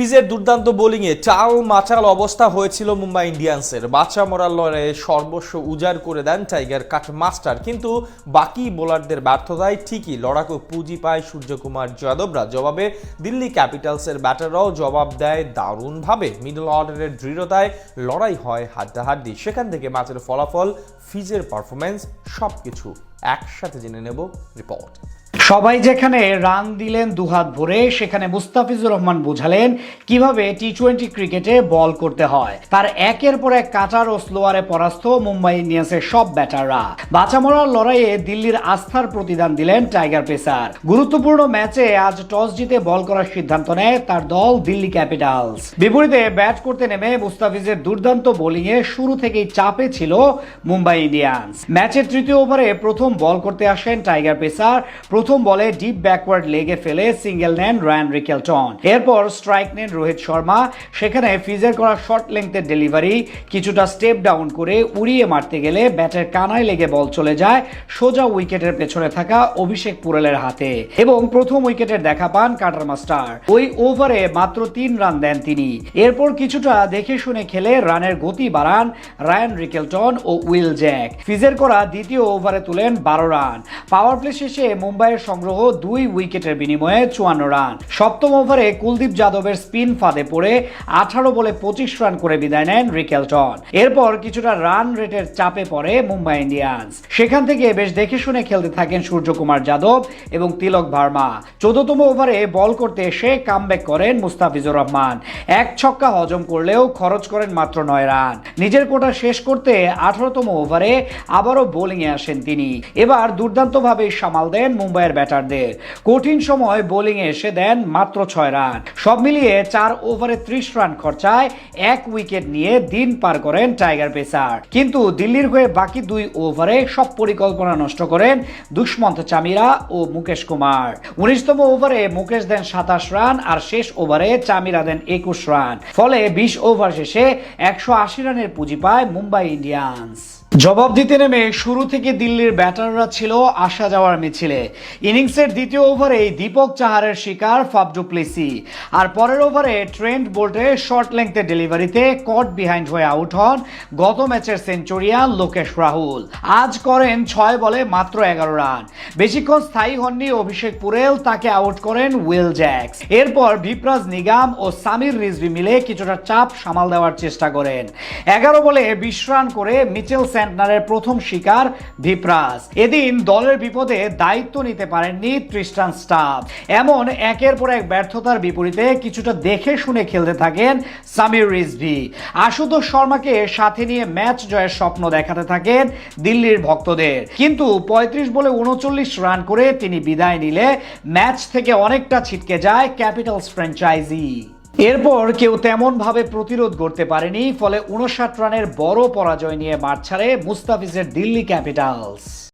ফিজের দুর্দান্ত বোলিংয়ে চাল মাচাল অবস্থা হয়েছিল মুম্বাই ইন্ডিয়ান্সের। বাচ্চা মরার লড়াইয়ে সর্বস্ব উজাড় করে দেন টাইগার কাট মাস্টার কিন্তু বাকি বোলারদের ব্যর্থতায় ঠিকই লড়াকু পুঁজি পায় সূর্যকুমার যাদবরা জবাবে দিল্লি ক্যাপিটালসের ব্যাটাররাও জবাব দেয় দারুণভাবে। মিডল অর্ডারের দৃঢ়তায় লড়াই হয় হাড্ডাহাড্ডি। সেখান থেকে ম্যাচের ফলাফল ফিজের পারফরমেন্স সবকিছু একসাথে জেনে নেব রিপোর্ট। সবাই যেখানে রান দিলেন দুহাত ভরে, সেখানে মুস্তাফিজুর রহমান বোঝালেন কীভাবে টি টোয়েন্টি ক্রিকেটে বল করতে হয়। তার একের পর এক কাটার ও স্লোয়ারে পরাস্ত মুম্বাই ইন্ডিয়ান্সের সব ব্যাটাররা। বাঁচামরার লড়াইয়ে দিল্লির আস্থার প্রতিদান দিলেন টাইগার পেসার গুরুত্বপূর্ণ ম্যাচে আজ টস জিতে বল করার সিদ্ধান্ত নেয় তার দল দিল্লি ক্যাপিটালস। বিপরীতে ব্যাট করতে নেমে মুস্তাফিজের দুর্দান্ত বোলিংয়ে শুরু থেকেই চাপে ছিল মুম্বাই ইন্ডিয়ান্স। ম্যাচের তৃতীয় ওভারে প্রথম বল করতে আসেন টাইগার পেসার প্রথম বলে ডিপ ব্যাকওয়ার্ড লেগে ফেলে সিঙ্গেল নেন রায়ান রিকেলটন। এরপর স্ট্রাইক নেন রোহিত শর্মা। সেখানে ফিজের করা শর্ট লেংথের ডেলিভারি কিছুটা স্টেপ ডাউন করে উড়িয়ে মারতে গেলে ব্যাটের কানায় লেগে বল চলে যায় সোজা উইকেটের পেছনে থাকা অভিষেক পুরেলের হাতে এবং প্রথম উইকেটের দেখা পান কাটার মাস্টার। ওই ওভারে মাত্র তিন রান দেন তিনি। এরপর কিছুটা দেখে শুনে খেলে রানের গতি বাড়ান রায়ান রিকেলটন ও উইল জ্যাক। ফিজের করা দ্বিতীয় ওভারে তুলেন বারো রান। পাওয়ার প্লে শেষে মুম্বাইয়ের সংগ্রহ দুই উইকেটের বিনিময়ে চুয়ান্ন রান। সপ্তম ওভারে কুলদীপ যাদবের স্পিন ফাঁদে পড়ে আঠারো বলে পঁচিশ রান করে বিদায় নেন রিকেলটন। এরপর কিছুটা রান রেটের চাপে পড়ে মুম্বাই ইন্ডিয়ান্স। সেখান থেকে বেশ দেখে শুনে খেলতে থাকেন সূর্যকুমার যাদব এবং তিলক ভার্মা। চোদ্দতম ওভারে বল করতে এসে কামব্যাক করেন মুস্তাফিজুর রহমান। এক ছক্কা হজম করলেও খরচ করেন মাত্র নয় রান। নিজের কোটা শেষ করতে আঠারোতম ওভারে আবারও বোলিংয়ে আসেন তিনি। এবার দুর্দান্তভাবে সামাল দেন মুম্বাইয়ের ব্যাটারদের। কঠিন সময় বোলিংয়ে এসে দেন মাত্র ছয় রান। সব মিলিয়ে চার ওভারে ত্রিশ রান খরচায় এক উইকেট নিয়ে দিন পার করেন টাইগার পেসার। কিন্তু দিল্লির হয়ে বাকি দুই ওভারে সব পরিকল্পনা নষ্ট করেন দুষ্মন্ত চামিরা ও মুকেশ কুমার। উনিশতম ওভারে মুকেশ দেন সাতাশ রান আর শেষ ওভারে চামিরা দেন একুশ রান। ফলে বিশ ওভার শেষে একশো আশি রানের পুঁজি পায় মুম্বাই ইন্ডিয়ান্স। জবাব দিতে নেমে শুরু থেকে দিল্লির ব্যাটাররা ছিল আসা যাওয়ার মিছিলে। ইনিংসের দ্বিতীয় ওভারেই দীপক চাহারের শিকার ফাবডু প্লেসি। আর পরের ওভারে ট্রেন্ড বোল্টের শর্ট লেংথের ডেলিভারিতে কট বিহাইন্ড হয়ে আউট হন গত ম্যাচের সেঞ্চুরিয়ান লোকেশ রাহুল। আজ করেন ছয় বলে মাত্র এগারো রান। বেশিক্ষণ স্থায়ী হননি অভিষেক পুরেল, তাকে আউট করেন উইল জ্যাক্স। এরপর ভিপ্রাজ নিগাম ও সামির রিজভি মিলে কিছুটা চাপ সামাল দেওয়ার চেষ্টা করেন। এগারো বলে বিশ রান করে মিচেল স্যান্টনারের প্রথম শিকার ভিপ্রাস এদিন দলের বিপদে দায়িত্ব নিতে পারেননি ট্রিস্টান স্টাফ। এমন একের পর এক ব্যর্থতার বিপরীতে কিছুটা দেখে শুনে খেলতে থাকেন সামির রিজভি। আশুতোষ শর্মাকে সাথে নিয়ে ম্যাচ জয়ের স্বপ্ন দেখাতে থাকেন দিল্লির ভক্তদের। কিন্তু পঁয়ত্রিশ বলে উনচল্লিশ রান করে তিনি বিদায় নিলে ম্যাচ থেকে অনেকটা ছিটকে যায় ক্যাপিটালস ফ্র্যাঞ্চাইজি। এরপর কেউ তেমন ভাবে প্রতিরোধ করতে পারেনি, ফলে উনষাট রানের বড় পরাজয় নিয়ে মাঠ ছাড়ে মুস্তাফিজের দিল্লি ক্যাপিটালস।